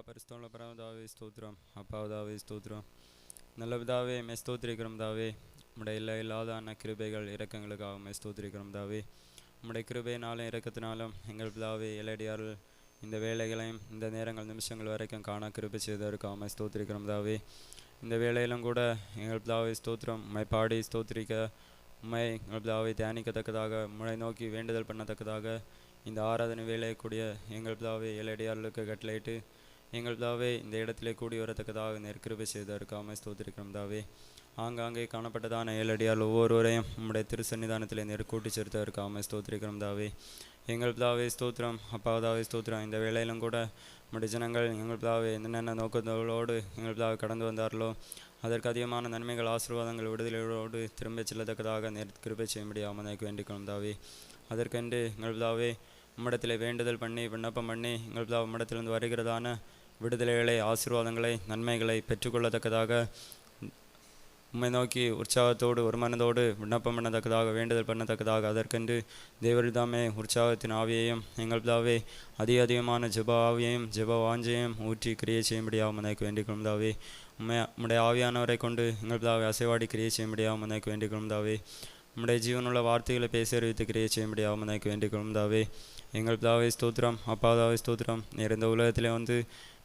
பரிசுத்தமுள்ள பரமதாவே ஸ்தோத்திரம் அப்பாவதாவே ஸ்தோத்திரம் நல்ல பிதாவே மே ஸ்தோத்திரிக்கிறோம் தாவே உம்முடைய இல்லை இல்லாதான கிருபைகள் இறக்கங்களுக்காக மே ஸ்தோத்திரிக்கிறோம் தாவே உம்முடைய கிருபையினாலும் இறக்கத்தினாலும் எங்கள் பிதாவே இலடியார்கள் இந்த வேலைகளையும் இந்த நேரங்கள் நிமிஷங்கள் வரைக்கும் காண கிருபை செய்ததற்காக மே ஸ்தோத்திரிக்கிறோம் தாவே இந்த வேலையிலும் கூட எங்கள் பிதாவை ஸ்தோத்திரம் உம்மை பாடி ஸ்தோத்திரிக்க உண்மை எங்கள் பிதாவை தியானிக்கத்தக்கதாக முளை நோக்கி வேண்டுதல் பண்ணத்தக்கதாக இந்த ஆராதனை வேலையக்கூடிய எங்கள் பிதாவை இலடியார்களுக்கு கட்டளையிட்டு எங்கள் தாவே இந்த இடத்திலே கூடி வரத்தக்கதாக நெற்கிருபை செய்ததற்காக ஸ்தோத்திருக்கிறோம் தாவே. ஆங்காங்கே காணப்பட்டதான ஏழடியால் ஒவ்வொருவரையும் நம்முடைய திருசன்னிதானத்திலே நெருக்கூட்டி சேர்த்ததற்காக ஸ்தோத்திரிக்கிறோம் தாவே. எங்கள் பிதாவே ஸ்தோத்திரம். அப்பாவதாவே ஸ்தோத்திரம். இந்த வேலையிலும் கூட நம்முடைய ஜனங்கள் எங்கள் பிதாவை என்னென்ன நோக்கங்களோடு எங்கள் பிதாவை கடந்து வந்தார்களோ அதற்கு அதிகமான நன்மைகள் ஆசீர்வாதங்கள் விடுதலையோடு திரும்பச் செல்லத்தக்கதாக நேர் கிருபை செய்ய முடியாமல் எனக்கு வேண்டிக்கொள்ளும் தாவே. அதற்கென்று எங்கள் பிதாவே உம்மிடத்தில் வேண்டுதல் பண்ணி விண்ணப்பம் பண்ணி எங்கள் பிதாவை உம்மிடத்திலிருந்து வருகிறதான விடுதலைகளை ஆசீர்வாதங்களை நன்மைகளை பெற்றுக்கொள்ளத்தக்கதாக உண்மை நோக்கி உற்சாகத்தோடு ஒரு மனதோடு விண்ணப்பம் பண்ணத்தக்கதாக வேண்டுதல் பண்ணத்தக்கதாக அதற்கென்று தேவரிதாமே உற்சாகத்தின் ஆவியையும் எங்கள்தாவே அதிக அதிகமான ஜெப ஆவியையும் ஜெப வாஞ்சையும் ஊற்றி கிரியை செய்யும்படியாகும் எனக்கு வேண்டிக் உண்மை உம்முடைய ஆவியானவரை கொண்டு எங்கள் அசைவாடி கிரியை செய்யும்படியாகும் எனக்கு வேண்டிக் தாவே நம்முடைய ஜீவனுள்ள வார்த்தைகளை பேசி அறிவித்து கிரியை செய்யும்படியாகும் எனக்கு வேண்டிக் கொள்ளும் தாவே. எங்கள் பிதாவை ஸ்தோத்திரம். அப்பா தாவை ஸ்தோத்திரம். நிறைந்த உலகத்திலே வந்து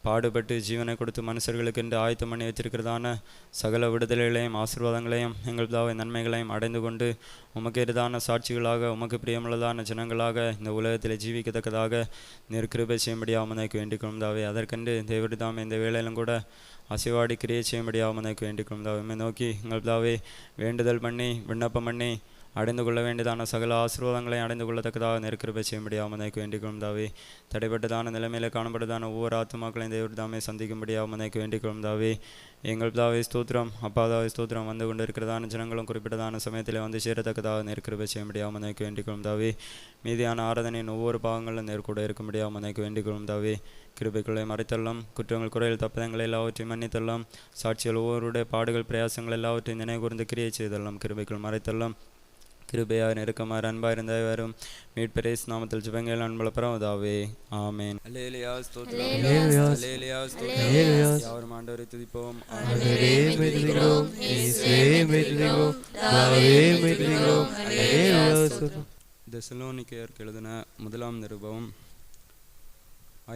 பாடுபட்டு ஜீவனை கொடுத்து மனுஷர்களுக்கென்று ஆயத்தம் பண்ணி வைத்திருக்கிறதான சகல விடுதலைகளையும் ஆசீர்வாதங்களையும் எங்கள் பிதாவை நன்மைகளையும் அடைந்து கொண்டு உமக்கு எதிரான சாட்சிகளாக உமக்கு பிரியமுள்ளதான ஜனங்களாக இந்த உலகத்தில் ஜீவிக்கத்தக்கதாக நெருக்கிருபை செய்யும்படியாகும் எனக்கு வேண்டிக் கொள்ளும் அதற்கென்று தேவரிதாமே இந்த வேலையிலும் கூட அசைவாடி கிரியை செய்யும்படியாகும் எனக்கு வேண்டிக் கொள்ளும் தாவே நோக்கி எங்கள் பிதாவே வேண்டுதல் பண்ணி விண்ணப்பம் பண்ணி அடைந்து கொள்ள வேண்டியதான சகல ஆசீர்வாதங்களை அடைந்து கொள்ளத்தக்கதாக நெருக்கிருப்பை செய்ய முடியாமல் வேண்டிக்கொள்ளும் தாவே. தடைப்பட்டதான நிலைமையில காணப்பட்டதான ஒவ்வொரு ஆத்மாக்களையும் தேவர் தாமே சந்திக்கும்படியாமல் எனக்கு வேண்டிக்கொள்ளும் தாவே. எங்கள் தாவே ஸ்தோத்திரம். அப்பாதாவே ஸ்தோத்திரம். வந்து கொண்டு இருக்கிறதான ஜனங்களும் குறிப்பிட்டதான சமயத்தில் வந்து சேரத்தக்கதாக நெருக்கிருப்பை செய்ய முடியாமல் எனக்கு வேண்டிக்கொள்ளும் தாவே. மீதியான ஆராதனையின் ஒவ்வொரு பாகங்களும் நேர்கூட இருக்க முடியாமல் எனக்கு வேண்டிக்கொள்ளும் தாவே. கிருபைக்குள்ளே மறைத்தள்ளும். குற்றங்கள் குறையில் தப்பதங்களை எல்லாவற்றையும் மன்னித்தள்ளும். சாட்சிகள் ஒவ்வொருடைய பாடுகள் பிரயாசங்கள் எல்லாவற்றையும் நினைவு கூர்ந்து கிரியை செய்தள்ளும். கிருபைக்குள் மறைத்தள்ளும். கிருபையாக நெருக்கமாக அன்பாக இருந்த வரும் மீட்பரேஸ் நாமத்தில் ஜிபங்கள் அன்புல பரவதாவே ஆமேன். அல்லேலியா ஸ்தோத்திரம். அல்லேலூயா. அல்லேலியா ஸ்தோத்திரம். அல்லேலூயா. யாவரும் ஆண்டவரை துதிப்போம். ஆண்டவரே மெதுகிறோம் இயேசுவே மெதுகிறோம் தாவே மெதுகிறோம் அல்லேலூயா சொல்லும் தெசலோனிக்கேயருக்கு எழுதின முதலாம் நிருபம்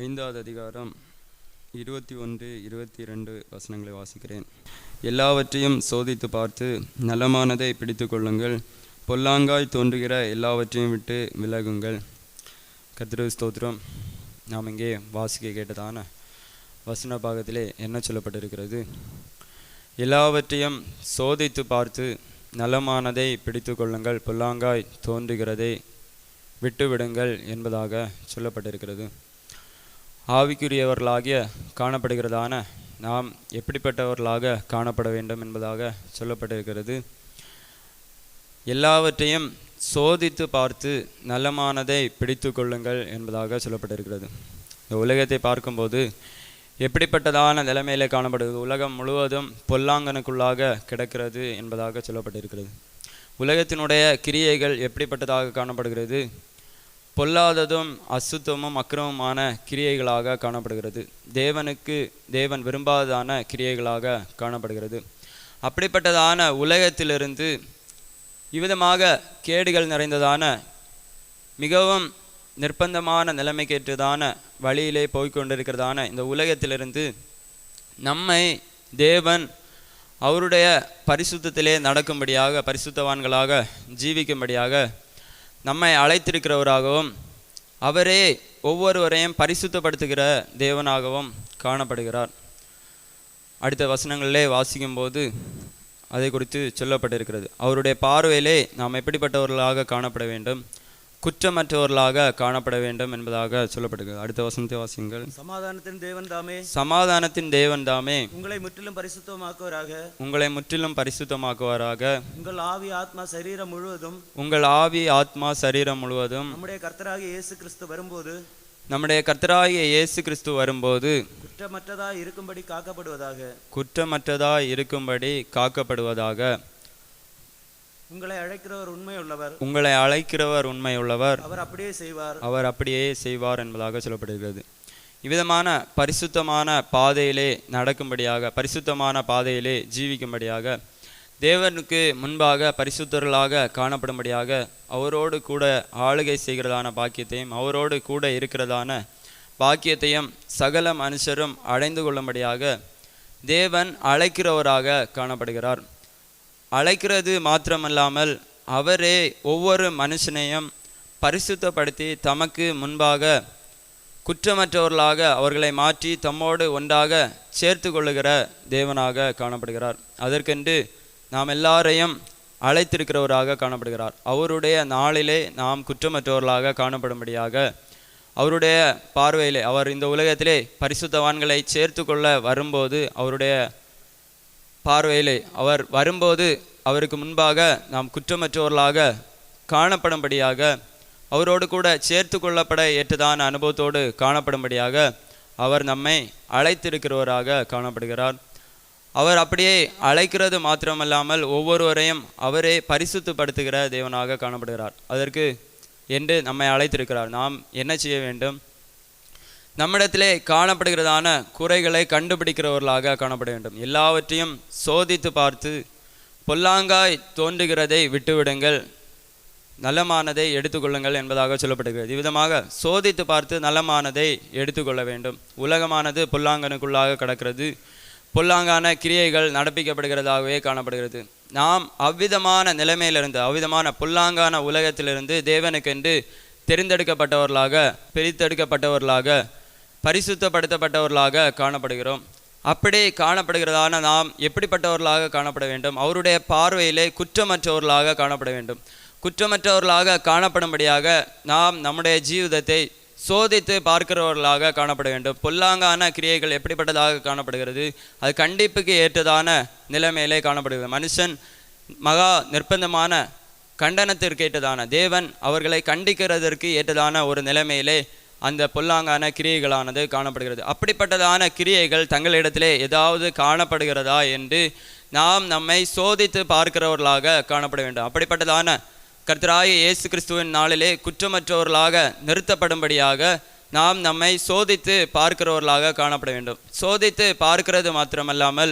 ஐந்தாவது அதிகாரம் இருபத்தி ஒன்று இருபத்தி ரெண்டு வசனங்களை வாசிக்கிறேன். எல்லாவற்றையும் சோதித்து பார்த்து நலமானதை பிடித்து கொள்ளுங்கள். பொல்லாங்காய் தோன்றுகிற எல்லாவற்றையும் விட்டு விலகுங்கள். கத்திர ஸ்தோத்திரம். நாம் இங்கே வாசிக்க கேட்டதான வசன பாகத்திலே என்ன சொல்லப்பட்டிருக்கிறது? எல்லாவற்றையும் சோதித்து பார்த்து நலமானதை பிடித்து கொள்ளுங்கள். பொல்லாங்காய் தோன்றுகிறதை விட்டுவிடுங்கள் என்பதாக சொல்லப்பட்டிருக்கிறது. ஆவிக்குரியவர்களாகிய காணப்படுகிறதான நாம் எப்படிப்பட்டவர்களாக காணப்பட வேண்டும் என்பதாக சொல்லப்பட்டிருக்கிறது. எல்லாவற்றையும் சோதித்து பார்த்து நலமானதை பிடித்து கொள்ளுங்கள் என்பதாக சொல்லப்பட்டிருக்கிறது. இந்த உலகத்தை பார்க்கும்போது எப்படிப்பட்டதான நிலைமையிலே காணப்படுகிறது? உலகம் முழுவதும் பொல்லாங்கனுக்குள்ளாக கிடக்கிறது என்பதாக சொல்லப்பட்டிருக்கிறது. உலகத்தினுடைய கிரியைகள் எப்படிப்பட்டதாக காணப்படுகிறது? பொல்லாததும் அசுத்தமும் அக்கிரமமான கிரியைகளாக காணப்படுகிறது. தேவனுக்கு தேவன் விரும்பாததான கிரியைகளாக காணப்படுகிறது. அப்படிப்பட்டதான உலகத்திலிருந்து இவ்விதமாக கேடுகள் நிறைந்ததான மிகவும் நிர்பந்தமான நிலைமைக்கேற்றதான வழியிலே போய்கொண்டிருக்கிறதான இந்த உலகத்திலிருந்து நம்மை தேவன் அவருடைய பரிசுத்தத்திலே நடக்கும்படியாக பரிசுத்தவான்களாக ஜீவிக்கும்படியாக நம்மை அழைத்திருக்கிறவராகவும் அவரே ஒவ்வொருவரையும் பரிசுத்தப்படுத்துகிற தேவனாகவும் காணப்படுகிறார். அடுத்த வசனங்களிலே வாசிக்கும்போது அதை குறித்து சொல்லப்பட்டிருக்கிறது. அவருடைய பார்வையிலே நாம் எப்படிப்பட்டவர்களாக காணப்பட வேண்டும்? குற்றமற்றவர்களாக காணப்பட வேண்டும் என்பதாக சொல்லப்படுகிறது அடுத்த வசனத்தை வாசியுங்கள். சமாதானத்தின் தேவன் தாமே. சமாதானத்தின் தேவன் தாமே. உங்களை முற்றிலும் பரிசுத்தமாக்குவராக. உங்களை முற்றிலும் பரிசுத்தமாக்குவாராக. உங்கள் ஆவி ஆத்மா சரீரம் முழுவதும். உங்கள் ஆவி ஆத்மா சரீரம் முழுவதும். நம்முடைய கர்த்தராகிய இயேசு கிறிஸ்து வரும்போது நம்முடைய கர்த்தராகிய இயேசு கிறிஸ்து வரும்போது குற்றமற்றதா இருக்கும்படி காக்கப்படுவதாக. குற்றமற்றதாய் இருக்கும்படி காக்கப்படுவதாக. உங்களை அழைக்கிறவர் உண்மையுள்ளவர். உங்களை அழைக்கிறவர் உண்மையுள்ளவர். அவர் அப்படியே செய்வார். அவர் அப்படியே செய்வார் என்பதாக சொல்லப்படுகிறது. இவ்விதமான பரிசுத்தமான பாதையிலே நடக்கும்படியாக பரிசுத்தமான பாதையிலே ஜீவிக்கும்படியாக தேவனுக்கு முன்பாக பரிசுத்தர்களாக காணப்படும்படியாக அவரோடு கூட ஆளுகை செய்கிறதான பாக்கியத்தையும் அவரோடு கூட இருக்கிறதான பாக்கியத்தையும் சகல மனுஷரும் அடைந்து கொள்ளும்படியாக தேவன் அழைக்கிறவராக காணப்படுகிறார். அழைக்கிறது மாத்திரமல்லாமல் அவரே ஒவ்வொரு மனுஷனையும் பரிசுத்தப்படுத்தி தமக்கு முன்பாக குற்றமற்றவர்களாக அவர்களை மாற்றி தம்மோடு ஒன்றாக சேர்த்து கொள்ளுகிற தேவனாக காணப்படுகிறார். அதற்கென்று நாம் எல்லாரையும் அழைத்திருக்கிறவராக காணப்படுகிறார். அவருடைய நாளிலே நாம் குற்றமற்றவர்களாக காணப்படும்படியாக அவருடைய பார்வையிலே அவர் இந்த உலகத்திலே பரிசுத்தவான்களை சேர்த்து கொள்ள வரும்போது அவருடைய பார்வையிலே அவர் வரும்போது அவருக்கு முன்பாக நாம் குற்றமற்றவர்களாக காணப்படும்படியாக அவரோடு கூட சேர்த்து கொள்ளப்பட ஏற்றதான அனுபவத்தோடு காணப்படும்படியாக அவர் நம்மை அழைத்திருக்கிறவராக காணப்படுகிறார். அவர் அப்படியே அழைக்கிறது மாத்திரமல்லாமல் ஒவ்வொருவரையும் அவரே பரிசுத்தப்படுத்துகிற தேவனாக காணப்படுகிறார். அதற்கு என்று நம்மை அழைத்திருக்கிறார். நாம் என்ன செய்ய வேண்டும்? நம்மிடத்திலே காணப்படுகிறதான குறைகளை கண்டுபிடிக்கிறவர்களாக காணப்பட வேண்டும். எல்லாவற்றையும் சோதித்து பார்த்து பொல்லாங்காய் தோன்றுகிறதை விட்டுவிடுங்கள். நலமானதை எடுத்துக்கொள்ளுங்கள் என்பதாக சொல்லப்படுகிறது. இவ்விதமாக சோதித்து பார்த்து நலமானதை எடுத்துக்கொள்ள வேண்டும். உலகமானது பொல்லாங்கனுக்குள்ளாக கடக்கிறது. பொல்லாங்கான கிரியைகள் நடப்பிக்கப்படுகிறதாகவே காணப்படுகிறது. நாம் அவ்விதமான நிலைமையிலிருந்து அவ்விதமான பொல்லாங்கான உலகத்திலிருந்து தேவனுக்கென்று தெரிந்தெடுக்கப்பட்டவர்களாக பிரித்தெடுக்கப்பட்டவர்களாக பரிசுத்தப்படுத்தப்பட்டவர்களாக காணப்படுகிறோம். அப்படி காணப்படுகிறதான நாம் எப்படிப்பட்டவர்களாக காணப்பட வேண்டும்? அவருடைய பார்வையிலே குற்றமற்றவர்களாக காணப்பட வேண்டும். குற்றமற்றவர்களாக காணப்படும்படியாக நாம் நம்முடைய ஜீவிதத்தை சோதித்து பார்க்கிறவர்களாக காணப்பட வேண்டும். பொல்லாங்கான கிரியைகள் எப்படிப்பட்டதாக காணப்படுகிறது? அது கண்டிப்புக்கு ஏற்றதான நிலைமையிலே காணப்படுகிறது. மனுஷன் மகா நிர்பந்தமான கண்டனத்திற்கு ஏற்றதான தேவன் அவர்களை கண்டிக்கிறதற்கு ஏற்றதான ஒரு நிலைமையிலே அந்த பொல்லாங்கான கிரியைகளானது காணப்படுகிறது. அப்படிப்பட்டதான கிரியைகள் தங்களிடத்திலே ஏதாவது காணப்படுகிறதா என்று நாம் நம்மை சோதித்து பார்க்கிறவர்களாக காணப்பட வேண்டும். அப்படிப்பட்டதான கர்த்தராய இயேசு கிறிஸ்துவின் நாளிலே குற்றமற்றவர்களாக நிறுத்தப்படும்படியாக நாம் நம்மை சோதித்து பார்க்கிறவர்களாக காணப்பட வேண்டும். சோதித்து பார்க்கிறது மாத்திரமல்லாமல்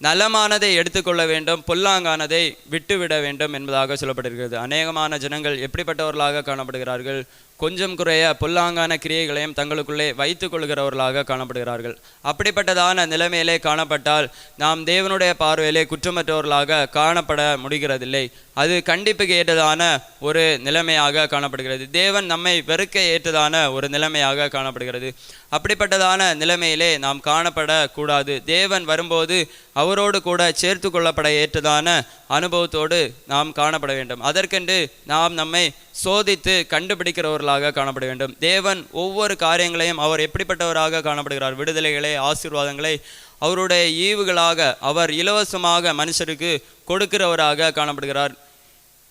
நலமானதை எடுத்துக்கொள்ள வேண்டும் பொல்லாங்கானதை விட்டுவிட வேண்டும் என்பதாக சொல்லப்பட்டிருக்கிறது. அநேகமான ஜனங்கள் எப்படிப்பட்டவர்களாக காணப்படுகிறார்கள்? கொஞ்சம் குறைய பொல்லாங்கான கிரியைகளையும் தங்களுக்குள்ளே வைத்துக் கொள்கிறவர்களாக காணப்படுகிறார்கள். அப்படிப்பட்டதான நிலைமையிலே காணப்பட்டால் நாம் தேவனுடைய பார்வையிலே குற்றமற்றவர்களாக காணப்பட முடிகிறதில்லை. அது கண்டிப்புக்கு ஏற்றதான ஒரு நிலைமையாக காணப்படுகிறது. தேவன் நம்மை வெறுக்க ஏற்றதான ஒரு நிலைமையாக காணப்படுகிறது. அப்படிப்பட்டதான நிலைமையிலே நாம் காணப்படக்கூடாது. தேவன் வரும்போது அவரோடு கூட சேர்த்து கொள்ளப்பட ஏற்றதான அனுபவத்தோடு நாம் காணப்பட வேண்டும். அதற்கென்று நாம் நம்மை சோதித்து கண்டுபிடிக்கிறவர்களாக காணப்பட வேண்டும். தேவன் ஒவ்வொரு காரியங்களையும் அவர் எப்படிப்பட்டவராக காணப்படுகிறார்? விடுதலைகளை ஆசீர்வாதங்களை அவருடைய ஈவுகளாக அவர் இலவசமாக மனுஷருக்கு கொடுக்கிறவராக காணப்படுகிறார்.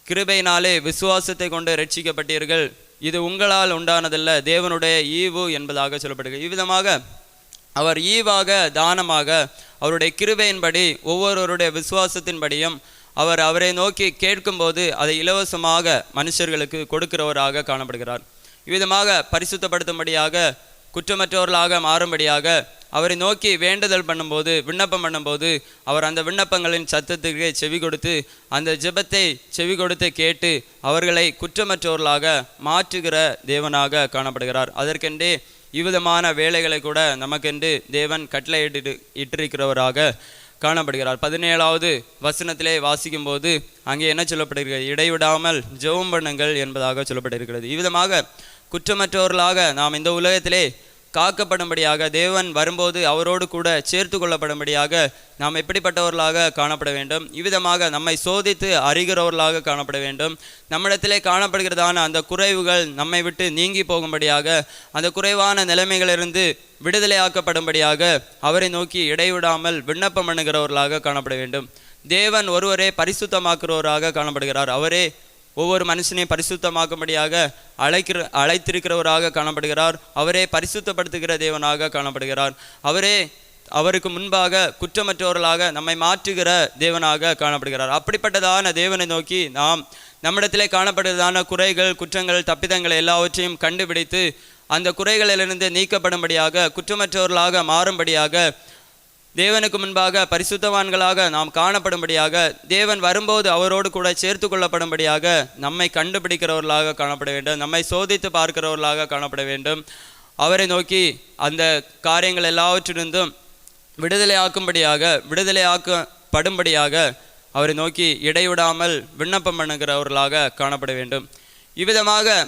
கிருபையினாலே விசுவாசத்தை கொண்டு ரட்சிக்கப்பட்டீர்கள் இது உங்களால் உண்டானதல்ல. தேவனுடைய ஈவு என்பதாக சொல்லப்படுகிறது. இவ்விதமாக அவர் ஈவாக தானமாக அவருடைய கிருபையின்படி ஒவ்வொருவருடைய விசுவாசத்தின்படியும் அவர் அவரை நோக்கி கேட்கும்போது அதை இலவசமாக மனுஷர்களுக்கு கொடுக்கிறவராக காணப்படுகிறார். இவ்விதமாக பரிசுத்தப்படுத்தும்படியாக குற்றமற்றவர்களாக மாறும்படியாக அவரை நோக்கி வேண்டுதல் பண்ணும்போது விண்ணப்பம் பண்ணும்போது அவர் அந்த விண்ணப்பங்களின் சத்தத்துக்கு செவி கொடுத்து அந்த ஜெபத்தை செவி கொடுத்து கேட்டு அவர்களை குற்றமற்றவர்களாக மாற்றுகிற தேவனாக காணப்படுகிறார். அதற்கென்றே இவ்விதமான வேலைகளை கூட நமக்கென்று தேவன் கட்டளையிட்டு இட்டிருக்கிறவராக காணப்படுகிறார். பதினேழாவது வசனத்திலே வாசிக்கும்போது அங்கே என்ன சொல்லப்படுகிறது? இடைவிடாமல் ஜெபம் பண்ணுங்கள் என்பதாக சொல்லப்பட்டிருக்கிறது இவ்விதமாக குற்றமற்றவர்களாக நாம் இந்த உலகத்திலே காக்கப்படும்படியாக தேவன் வரும்போது அவரோடு கூட சேர்த்து கொள்ளப்படும்படியாக நாம் எப்படிப்பட்டவர்களாக காணப்பட வேண்டும்? இவ்விதமாக நம்மை சோதித்து அறிகிறவர்களாக காணப்பட வேண்டும். நம்மிடத்திலே காணப்படுகிறதான அந்த குறைவுகள் நம்மை விட்டு நீங்கி போகும்படியாக அந்த குறைவான நிலைமைகளிலிருந்து விடுதலையாக்கப்படும்படியாக அவரை நோக்கி இடைவிடாமல் விண்ணப்பம் பண்ணுகிறவர்களாக காணப்பட வேண்டும். தேவன் ஒருவரே பரிசுத்தமாக்குறவராக காணப்படுகிறார். அவரே ஒவ்வொரு மனுஷனையும் பரிசுத்தமாக்கும்படியாக அழைக்கிற அழைத்திருக்கிறவராக காணப்படுகிறார். அவரே பரிசுத்தப்படுத்துகிற தேவனாக காணப்படுகிறார். அவரே அவருக்கு முன்பாக குற்றமற்றவர்களாக நம்மை மாற்றுகிற தேவனாக காணப்படுகிறார். அப்படிப்பட்டதான தேவனை நோக்கி நாம் நம்மிடத்திலே காணப்படுவதான குறைகள் குற்றங்கள் தப்பிதங்கள் எல்லாவற்றையும் கண்டுபிடித்து அந்த குறைகளிலிருந்து நீக்கப்படும்படியாக குற்றமற்றவர்களாக மாறும்படியாக தேவனுக்கு முன்பாக பரிசுத்தவான்களாக நாம் காணப்படும்படியாக தேவன் வரும்போது அவரோடு கூட சேர்த்து கொள்ளப்படும்படியாக நம்மை கண்டுபிடிக்கிறவர்களாக காணப்பட வேண்டும் நம்மை சோதித்து பார்க்கிறவர்களாக காணப்பட வேண்டும். அவரை நோக்கி அந்த காரியங்கள் எல்லாவற்றிலிருந்தும் விடுதலையாக்கும்படியாக விடுதலையாக்கப்படும்படியாக அவரை நோக்கி இடைவிடாமல் விண்ணப்பம் பண்ணுகிறவர்களாக காணப்பட வேண்டும். இவ்விதமாக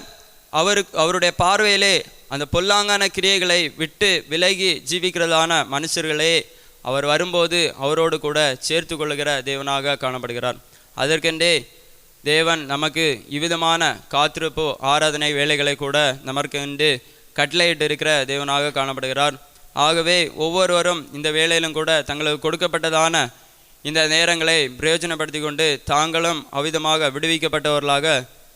அவருக்கு அவருடைய பார்வையிலே அந்த பொல்லாங்கான கிரியைகளை விட்டு விலகி ஜீவிக்கிறதான மனுஷர்களே அவர் வரும்போது அவரோடு கூட சேர்த்து கொள்ளுகிற தேவனாக காணப்படுகிறார். அதற்கென்றே தேவன் நமக்கு இவ்விதமான காத்திருப்பு ஆராதனை வேலைகளை கூட நமக்கு கட்டளையிட்டு இருக்கிற தேவனாக காணப்படுகிறார். ஆகவே ஒவ்வொருவரும் இந்த வேலையிலும் கூட தங்களுக்கு கொடுக்கப்பட்டதான இந்த நேரங்களை பிரயோஜனப்படுத்தி கொண்டு தாங்களும் அவ்விதமாக விடுவிக்கப்பட்டவர்களாக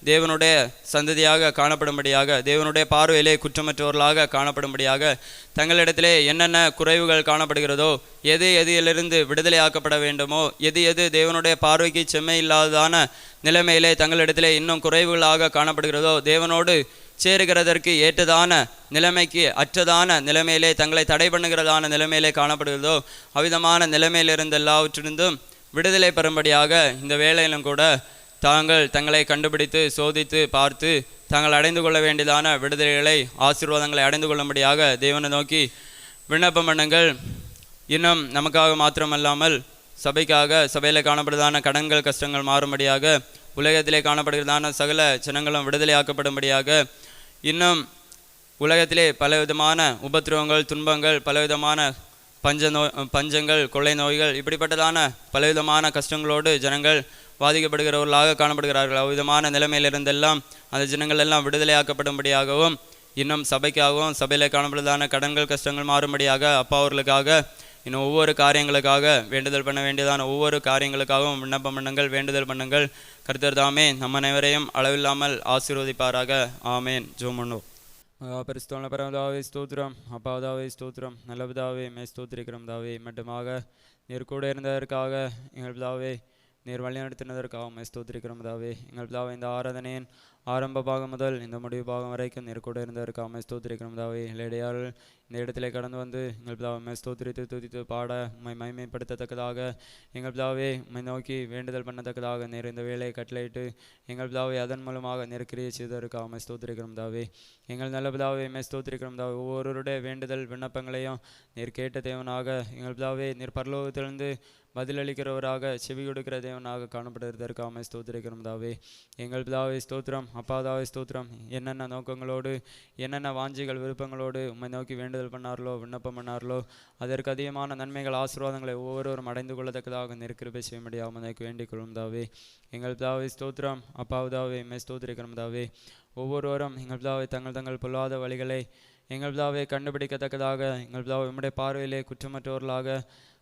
தேவனுடைய சந்ததியாக காணப்படும்படியாக தேவனுடைய பார்வையிலே குற்றமற்றவர்களாக காணப்படும்படியாக தங்களிடத்திலே என்னென்ன குறைவுகள் காணப்படுகிறதோ எது எதிலிருந்து விடுதலையாக்கப்பட வேண்டுமோ எது எது தேவனுடைய பார்வைக்கு செம்மை இல்லாததான நிலைமையிலே தங்களிடத்திலே இன்னும் குறைவுகளாக காணப்படுகிறதோ தேவனோடு சேருகிறதற்கு ஏற்றதான நிலைமைக்கு அற்றதான நிலைமையிலே தங்களை தடை பண்ணுகிறதான நிலைமையிலே காணப்படுகிறதோ அவ்விதமான நிலைமையிலிருந்து எல்லாவற்றிலிருந்தும் விடுதலை பெறும்படியாக இந்த வேலையிலும் கூட தாங்கள் தங்களை கண்டுபிடித்து சோதித்து பார்த்து தாங்கள் அடைந்து கொள்ள வேண்டியதான விடுதலைகளை ஆசீர்வாதங்களை அடைந்து கொள்ளும்படியாக தேவனை நோக்கி விண்ணப்பம் பண்ணுங்கள். இன்னும் நமக்காக மாத்திரமல்லாமல் சபைக்காக சபையில் காணப்படுதான கடன்கள் கஷ்டங்கள் மாறும்படியாக உலகத்திலே காணப்படுகிறதான சகல ஜனங்களும் விடுதலையாக்கப்படும்படியாக இன்னும் உலகத்திலே பலவிதமான உபத்திரவங்கள் துன்பங்கள் பலவிதமான பஞ்ச நோய் பஞ்சங்கள் கொள்ளை நோய்கள் இப்படிப்பட்டதான பலவிதமான கஷ்டங்களோடு ஜனங்கள் பாதிக்கப்படுகிறவர்களாக காணப்படுகிறார்கள். அவ்விதமான நிலைமையிலிருந்தெல்லாம் அந்த ஜனங்கள் எல்லாம் விடுதலையாக்கப்படும்படியாகவும் இன்னும் சபைக்காகவும் சபையில் காணப்படுவதான கடன்கள் கஷ்டங்கள் மாறும்படியாக அப்பா அவர்களுக்காக இன்னும் ஒவ்வொரு காரியங்களுக்காக வேண்டுதல் பண்ண வேண்டியதான ஒவ்வொரு காரியங்களுக்காகவும் விண்ணப்பம் பண்ணுங்கள் வேண்டுதல் பண்ணுங்கள். கருத்தர் தாமே நம்ம அனைவரையும் அளவில்லாமல் ஆசீர்வதிப்பாராக. ஆமேன். ஜோமனோ. மகாபரிஸ்தோன பரமதாவே ஸ்தோத்திரம். அப்பாவதாவே ஸ்தோத்திரம். நல்லபதாவே மே ஸ்தோத்திரிக்கிறோம் தாவே மட்டுமாக நீர் கூட இருந்ததற்காக எங்கள் தாவே நீர் வழிநடத்தினதற்காக மே ஸ்தோத்திரிக்கிறோம் தாவே எங்கள் பிதாவை இந்த ஆராதனையின் ஆரம்ப பாகம் முதல் இந்த முடிவு பாகம் வரைக்கும் நீர் கூட இருந்ததற்காக மே ஸ்தோத்திரிக்கிறோம் தாவே இளையார்கள் இந்த இடத்திலே கடந்து வந்து எங்கள் பிதாவை மே ஸ்தோத்திரித்து துதித்து பாட உண்மை மைமைப்படுத்தத்தக்கதாக எங்கள் பிதாவே உண்மை நோக்கி வேண்டுதல் பண்ணத்தக்கதாக நீர் இந்த வேலையை கட்டளையிட்டு எங்கள் பிதாவை அதன் மூலமாக நீர் கிரியை செய்ததற்காக மை ஸ்தோத்திரிக்கிறோம் தாவே எங்கள் நல்ல பிதாவை மே ஸ்தோத்திரிக்கிறோம் தாவே ஒவ்வொருவருடைய வேண்டுதல் விண்ணப்பங்களையும் நீர் கேட்ட தேவனாக எங்கள் பிதாவே நீர் பரலோகத்திலிருந்து பதிலளிக்கிறவராக செவி கொடுக்கிற தேவனாக காணப்படுவதற்காக மை ஸ்தோத்திரிக்கிறோம் தாவே எங்கள் பிதாவை ஸ்தோத்திரம். அப்பாதாவை ஸ்தோத்திரம். என்னென்ன நோக்கங்களோடு என்னென்ன வாஞ்சிகள் விருப்பங்களோடு உம்மை நோக்கி வேண்டுதல் பண்ணார்களோ விண்ணப்பம் பண்ணார்களோ அதற்கு அதிகமான நன்மைகள் ஆசீர்வாதங்களை ஒவ்வொருவரும் அடைந்து கொள்ளத்தக்கதாக நெருக்கிருப்பை செய்ய முடியாமல் எனக்கு வேண்டிக் கொள்ளும் தாவே எங்கள் பிதாவை ஸ்தோத்திரம். அப்பாவுதாவே மே ஸ்தோத்திரிக்கிறோம் தாவே ஒவ்வொருவரும் எங்கள் பிதாவை தங்கள் தங்கள் பொல்லாத வழிகளை எங்கள் பிதாவை கண்டுபிடிக்கத்தக்கதாக எங்கள் பிதாவை உம்முடைய பார்வையிலே குற்றமற்றவர்களாக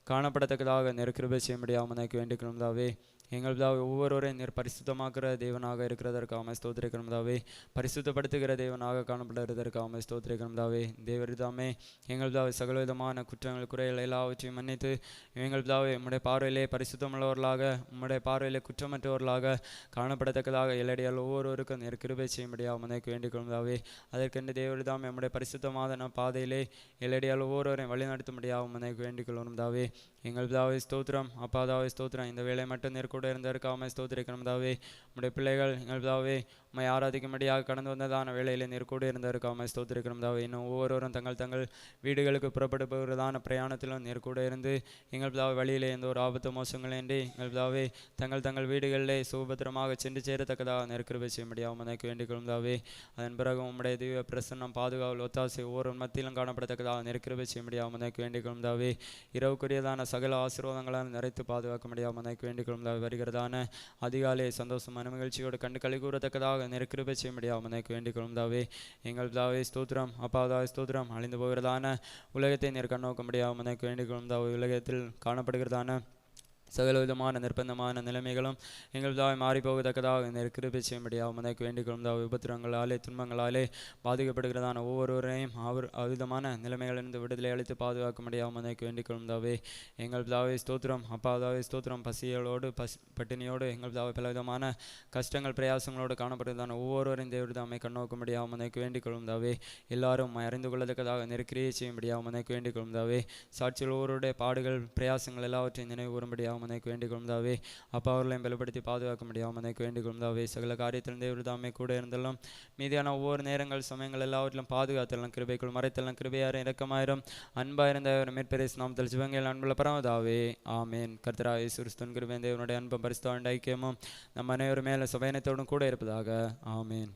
காணப்படத்தக்கதாக நெருக்கிருபை செய்ய முடியாமல் எனக்கு வேண்டிக் தாவே. எங்கள் பிதாவை ஒவ்வொருவரையும் நீர் பரிசுத்தமாக்குற தேவனாக இருக்கிறதற்காக ஸ்தோத்திரிக்கிறோம் தாவே பரிசுத்தப்படுத்துகிற தேவனாக காணப்படுவதற்காக ஸ்தோத்திரிக்கிறோம் தாவே தேவரிதாமே எங்கள் பிதாவை சகலவிதமான குற்றங்கள் குறைகள் எல்லாவற்றையும் மன்னித்து எங்கள் பிதாவை உம்முடைய பார்வையிலே பரிசுத்தமுள்ளவர்களாக உம்முடைய பார்வையிலே குற்றமற்றவர்களாக காணப்படத்தக்கதாக எல்லடியால் ஒவ்வொருவருக்கும் நீர் கிருபை செய்யும்படியாக முடியாமல் வேண்டிக் தாவே அதற்கென்று தேவரிதாமே நம்முடைய பரிசுத்தமான பாதையிலே எல்லடியால் ஒவ்வொருவரையும் வழிநடத்தும்படியாக முடியாமல் வேண்டிக் கொள்ளணும் தாவே எங்கள் பிதாவை ஸ்தோத்திரம். அப்பாதாவை ஸ்தோத்திரம். இந்த வேலை மட்டும் நீர் கூட இருந்ததற்காக ஸ்தோத்திரிக்கணும் தாவே உம்முடைய பிள்ளைகள் எங்கள் பிதாவே உம்மை ஆராதிக்கும்படியாக கடந்து வந்ததான வேலையில் நீர் கூட இருந்திருக்காம ஸ்தோத்திரிக்கணும் தாவே இன்னும் ஒவ்வொருவரும் தங்கள் தங்கள் வீடுகளுக்கு புறப்பட்டு போகிறதான பிரயாணத்திலும் நீர் கூட இருந்து எங்கள் பிதாவை வழியிலே எந்த ஒரு ஆபத்து மோசங்களின்றி எங்கள் பிதாவே தங்கள் தங்கள் வீடுகளிலே சுபத்திரமாக சென்று சேரத்தக்கதாக நெருக்கிருபை செய்ய முடியாமல் வேண்டிக் கொள்ந்தாவே அதன் பிறகு உம்முடைய தீவிர பிரசன்னம் பாதுகாவல் ஒத்தாசை ஒவ்வொரு மத்தியிலும் காணப்படத்தக்கதாக நெருக்கிருபை செய்ய முடியாமல் வேண்டிக் கொள்ந்தாவே இரவுக்குரியதான சகல ஆசீர்வாதங்களால் நிறைத்து பாதுகாக்க முடியாமல் எனக்கு வேண்டிக் கொள்ந்தாவே வருகிறதான அதிகாலை சந்தோஷமான மகிழ்ச்சியோடு கண்டு கழிகூறத்தக்கதாக கூறத்தக்கதாக நெருக்கிருபை செய்ய முடியாமல் வேண்டிக் கொள்ளும்தாவே எங்கள் பிதாவே ஸ்தோத்திரம். அப்பாவதாவே ஸ்தோத்திரம். அழிந்து போகிறதான உலகத்தை நீர் கண்ணோக்க முடியாமல் எனக்கு வேண்டிக் கொள்ளும்தாவே உலகத்தில் காணப்படுகிறதான சகலவிதமான நிர்பந்தமான நிலைமைகளும் எங்கள் தாய் மாறி போகத்தக்கதாக இந்த கிருபை செய்யும்படியாக உமக்கு வேண்டிக்கொள்ளும் விபத்திரங்களாலே துன்பங்களாலே பாதிக்கப்படுகிறதான ஒவ்வொருவரையும் அவர் அவ்விதமான நிலைமைகளிலிருந்து விடுதலை அளித்து பாதுகாக்கும்படியாக உமக்கு வேண்டிக் கொள்ளும் தாவே. எங்கள் ஸ்தோத்திரம். அப்பாதாவை ஸ்தோத்திரம். பசிகளோடு பசி பட்டினியோடு எங்கள் பலவிதமான கஷ்டங்கள் பிரயாசங்களோடு காணப்படுகிறதான ஒவ்வொருவரையும் தேவர் தாமை கண்ணோக்கும்படியாக உமக்கு வேண்டிக் தாவே. எல்லாரும் அறிந்து கொள்ளத்தக்கதாக நெருக்கிரியை செய்யும்படியாக உமக்கு வேண்டிக் தாவே. சாட்சியில் ஒவ்வொருடைய பாடுகள் பிரயாசங்கள் எல்லாவற்றையும் நினைவு கூறும்படியாக உமனைக்கு வேண்டிக் கொள்ந்தாவே அப்பா அவர்களையும் பலப்படுத்தி பாதுகாக்க முடியும். உமனைக்கு வேண்டிக் கொள்ந்தாவே சகல காரியத்தில் தேவர் கூட இருந்தாலும் மீதியான ஒவ்வொரு நேரங்கள் சமயங்கள் எல்லாவற்றிலும் பாதுகாத்தெல்லாம் கிருபைக்குள் மறைத்தலாம் கிருபையாரும் இரக்கமாயிரும். அன்பாயிருந்த மேற்பெரிஸ் நாமத்தில் சிவங்கள் அன்புள்ள பரவதாவே ஆமேன். கர்த்தராவே சுருஸ்தன் கிருபேன் தேவனுடைய அன்பும் பரிசுத்தாண்ட ஐக்கியமும் நம் அனைவரும் மேலே சுபயனத்தோடும் கூட இருப்பதாக. ஆமேன்.